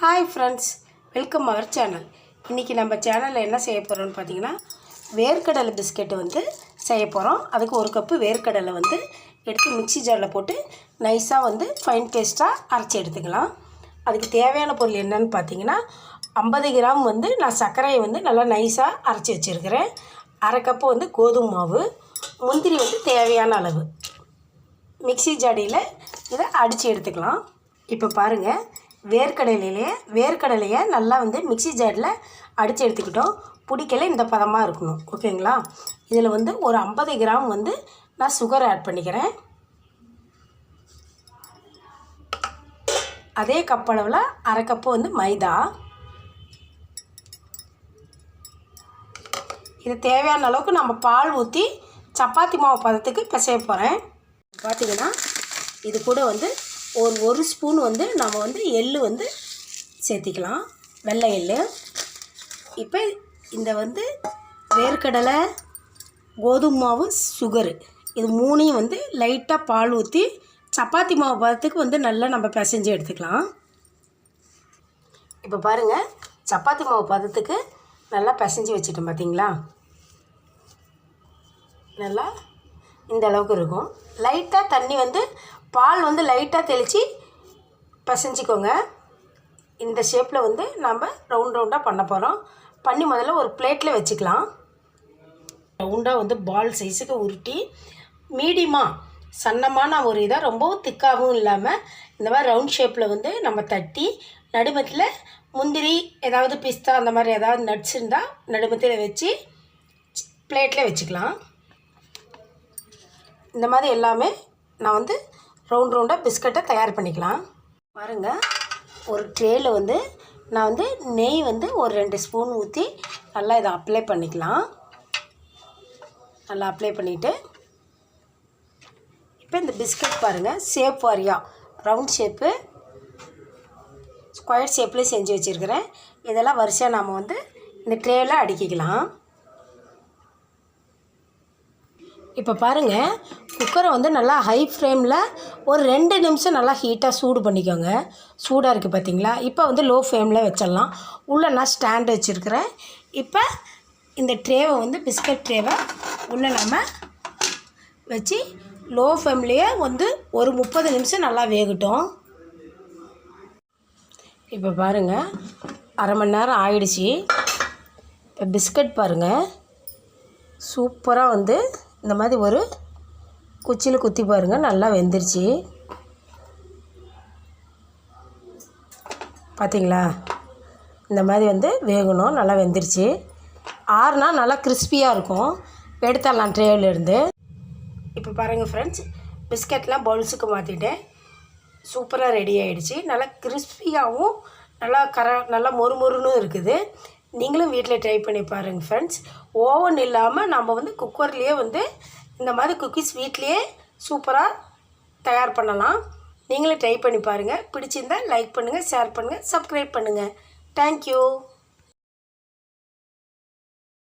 Hi friends welcome our channel இன்றைக்கி நம்ம சேனலில் என்ன செய்ய போகிறோம்னு பார்த்தீங்கன்னா வேர்க்கடலை பிஸ்கெட்டு வந்து செய்ய போகிறோம் அதுக்கு ஒரு கப்பு வேர்க்கடலை வந்து எடுத்து மிக்ஸி ஜாரில் போட்டு நைஸாக வந்து ஃபைன் பேஸ்ட்டாக அரைச்சி எடுத்துக்கலாம். அதுக்கு தேவையான பொருள் என்னன்னு பார்த்தீங்கன்னா ஐம்பது கிராம் வந்து நான் சர்க்கரையை வந்து நல்லா நைஸாக அரைச்சி வச்சுருக்கிறேன். அரை கப்பு வந்து கோதுமை மாவு முந்திரி வந்து தேவையான அளவு. மிக்ஸி ஜாடியில் இதை அடித்து எடுத்துக்கலாம். இப்போ பாருங்கள் வேர்க்கடலையிலே வேர்க்கடலையை நல்லா வந்து மிக்ஸி ஜாரில் அடித்து எடுத்துக்கிட்டோம். பிடிக்கல இந்த பதமாக இருக்கணும். ஓகேங்களா? இதில் வந்து ஒரு ஐம்பது கிராம் வந்து நான் சுகர் ஆட் பண்ணிக்கிறேன். அதே கப் அளவில் அரை கப்பு வந்து மைதா. இது தேவையான அளவுக்கு நம்ம பால் ஊற்றி சப்பாத்தி மாவு பதத்துக்கு பிசைய போகிறேன் பார்த்திங்கன்னா இது கூட வந்து ஒரு ஒரு ஸ்பூன் வந்து நம்ம வந்து எள் வந்து சேர்த்திக்கலாம். வெள்ளை எள்ளு. இப்போ இந்த வந்து வேர்க்கடலை கோதுமை மாவு சுகரு. இது மூணையும் வந்து லைட்டாக பால் ஊற்றி சப்பாத்தி மாவு பதத்துக்கு வந்து நல்லா நம்ம பிசைஞ்சு எடுத்துக்கலாம். இப்போ பாருங்கள் சப்பாத்தி மாவு பதத்துக்கு நல்லா பிசைஞ்சு வச்சுட்டோம் பார்த்தீங்களா நல்லா இந்த அளவுக்கு இருக்கும். லைட்டாக தண்ணி வந்து பால் வந்து லைட்டாக தெளித்து பிசைஞ்சிக்கோங்க. இந்த ஷேப்பில் வந்து நம்ம ரவுண்ட் ரவுண்டாக பண்ண போகிறோம் பண்ணி முதல்ல ஒரு பிளேட்டில் வச்சுக்கலாம். ரவுண்டாக வந்து பால் சைஸுக்கு உருட்டி மீடியமாக சன்னமான ஒரு இதாக ரொம்பவும் திக்காகவும் இல்லாமல் இந்த மாதிரி ரவுண்ட் ஷேப்பில் வந்து நம்ம தட்டி நடுமத்தில் முந்திரி ஏதாவது பிஸ்தா அந்த மாதிரி ஏதாவது நட்ஸ் இருந்தால் நடுமத்தில் வச்சு பிளேட்டில் வச்சுக்கலாம். இந்த மாதிரி எல்லாமே நான் வந்து ரவுண்ட் ரவுண்டாக பிஸ்கட்டை தயார் பண்ணிக்கலாம். பாருங்கள் ஒரு ட்ரேயில் வந்து நான் வந்து நெய் வந்து ஒரு ரெண்டு ஸ்பூன் ஊற்றி நல்லா இதை அப்ளை பண்ணிக்கலாம். நல்லா அப்ளை பண்ணிவிட்டு இப்போ இந்த பிஸ்கட் பாருங்கள் ஷேப் வாரியாக ரவுண்ட் ஷேப்பு ஸ்கொயர் ஷேப்லேயும் செஞ்சு வச்சுருக்கிறேன். இதெல்லாம் வரிசையாக நாம் வந்து இந்த ட்ரேயில் அடுக்கிக்கலாம். இப்போ பாருங்கள் குக்கரை வந்து நல்லா ஹை ஃப்ளேமில் ஒரு ரெண்டு நிமிஷம் நல்லா ஹீட்டாக சூடு பண்ணிக்கோங்க. சூடாக இருக்குது பார்த்தீங்களா இப்போ வந்து லோ ஃப்ளேமில் வச்சிடலாம். உள்ளே நான் ஸ்டாண்ட் வச்சுருக்கிறேன். இப்போ இந்த ட்ரேவை வந்து பிஸ்கட் ட்ரேவை உள்ளே நம்ம வச்சு லோ ஃப்ளேம்லேயே வந்து ஒரு முப்பது நிமிஷம் நல்லா வேகட்டும். இப்போ பாருங்கள் அரை மணி நேரம் ஆயிடுச்சு. இப்போ பிஸ்கட் பாருங்கள் சூப்பராக வந்து இந்த மாதிரி ஒரு குச்சியில் குத்தி பாருங்கள் நல்லா வெந்துருச்சு. பார்த்தீங்களா இந்த மாதிரி வந்து வேகணும் நல்லா வெந்துருச்சு. ஆறுனா நல்லா கிறிஸ்பியாக இருக்கும். எடுத்துடலாம் ட்ரேவிலேருந்து இப்போ பாருங்கள் ஃப்ரெண்ட்ஸ் பிஸ்கட்லாம் பவுல்ஸுக்கு மாற்றிட்டேன் சூப்பராக ரெடி ஆகிடுச்சு நல்லா கிறிஸ்பியாகவும் நல்லா கர நல்லா மொறுமொறுன்னு இருக்குது. நீங்களும் வீட்டில் ட்ரை பண்ணி பாருங்கள் ஃப்ரெண்ட்ஸ் ஓவன் இல்லாமல் நம்ம வந்து குக்கர்லேயே வந்து இந்த மாதிரி குக்கீஸ் வீட்லேயே சூப்பராக தயார் பண்ணலாம். நீங்களும் ட்ரை பண்ணி பாருங்கள் பிடிச்சிருந்தால் லைக் பண்ணுங்கள் ஷேர் பண்ணுங்கள் சப்ஸ்கிரைப் பண்ணுங்கள் தேங்க்யூ